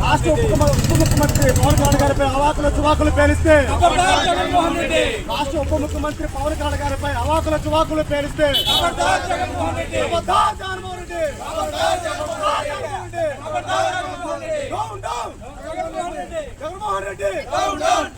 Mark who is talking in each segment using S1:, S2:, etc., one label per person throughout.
S1: రాష్ట్ర ఉప ఉప ముఖ్యమంత్రి పవన్ కళ్యాణ్ గారిపై అవాకుల చువాకులు పేలిస్తే రాష్ట్ర ఉప ముఖ్యమంత్రి పవన్ కళ్యాణ్ గారిపై అవాకుల చువాకులు పేలిస్తే జగన్మోహన్ రెడ్డి డౌన్ డౌన్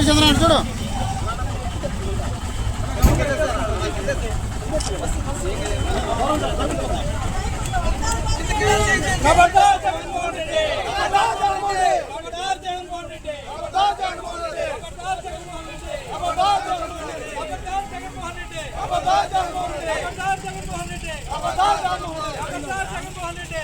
S2: చంద్రనాడు
S1: చూడు.
S3: జగన్మోహన్ రెడ్డి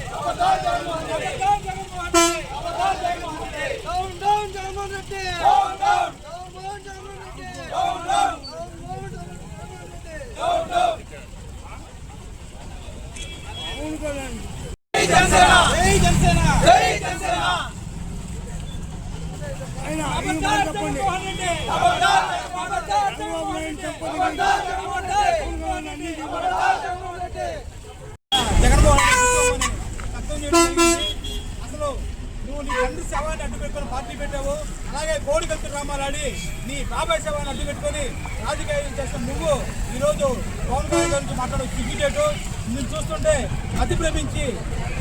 S3: జగన్మోహన్ అసలు నువ్వు నీ రెండు శవాన్ని అడ్డు పెట్టుకొని పార్టీ పెట్టు అలాగే కోడి కత్తి రామాలాడి నీ బాబాయ్ శవాన్ని అడ్డు పెట్టుకొని రాజకీయం చేసిన నువ్వు ఈరోజు పవన్ కళ్యాణ్ గురించి మాట్లాడే సిగ్గుచేటు నేను చూస్తుంటే అతి ప్రేమించి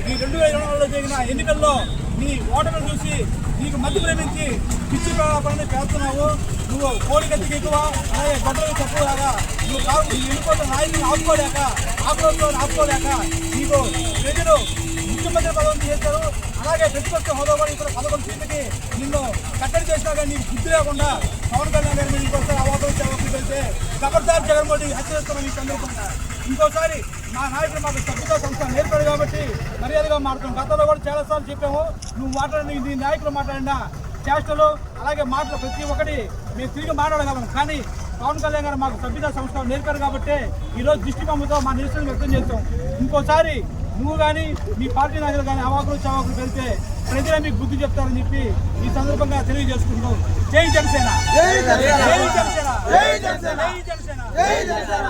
S3: ఈ రెండు వేల ఇరవై నాలుగులో జరిగిన ఎన్నికల్లో నీ ఓటమిని చూసి నీకు మతి ప్రేమించి పిచ్చి పనులు చేస్తున్నావు. నువ్వు కోడి కత్తికి ఎక్కువ అలాగే గొడవలు తక్కువలాగా నువ్వు కావు నీ వెళ్ళిపోతున్న నాయకుని ఆపుకోలేక ఆపుకోలేక ఆపుకోలేక నీకు ప్రజలు ముఖ్యమంత్రి పదవి చేశారు. అలాగే ప్రతిపక్ష హోదా కూడా ఇక్కడ పదకొండు సీట్లకి నిన్ను కట్టడి చేసినా కానీ నీకు బుద్ధి లేకుండా పవన్ కళ్యాణ్ గారి మీద ఇంకోసారి అవాదం అవకాశం వెళ్తే ఖబర్దార్ జగన్మోహన్ రెడ్డి హత్య చేస్తామని సందర్భంగా. ఇంకోసారి మా నాయకుడు మాకు సభ్యుగా సంస్థ నేర్పాడు కాబట్టి మర్యాదగా మాట్లాడుతున్నాం. గతంలో కూడా చాలా సార్లు చెప్పాము నువ్వు మాట్లాడిన నీ నాయకులు మాట్లాడిన చేష్టలు అలాగే మాటలు ప్రతి ఒక్కటి మేము తిరిగి మాట్లాడగలం. కానీ పవన్ కళ్యాణ్ గారు మాకు సభ్యత సంస్కారం నేర్పారు కాబట్టి ఈరోజు దృష్టి బొమ్మతో మా నిరసన వ్యక్తం చేస్తాం. ఇంకోసారి నువ్వు కానీ మీ పార్టీ నాయకులు కానీ అవాకులు చవాకులు పెడితే ప్రజలే మీకు బుద్ధి చెప్తారని చెప్పి ఈ సందర్భంగా తెలియజేసుకుంటాం జై జనసేన! జై జనసేన! జై జనసేన! జై జనసేన! జై జనసేన!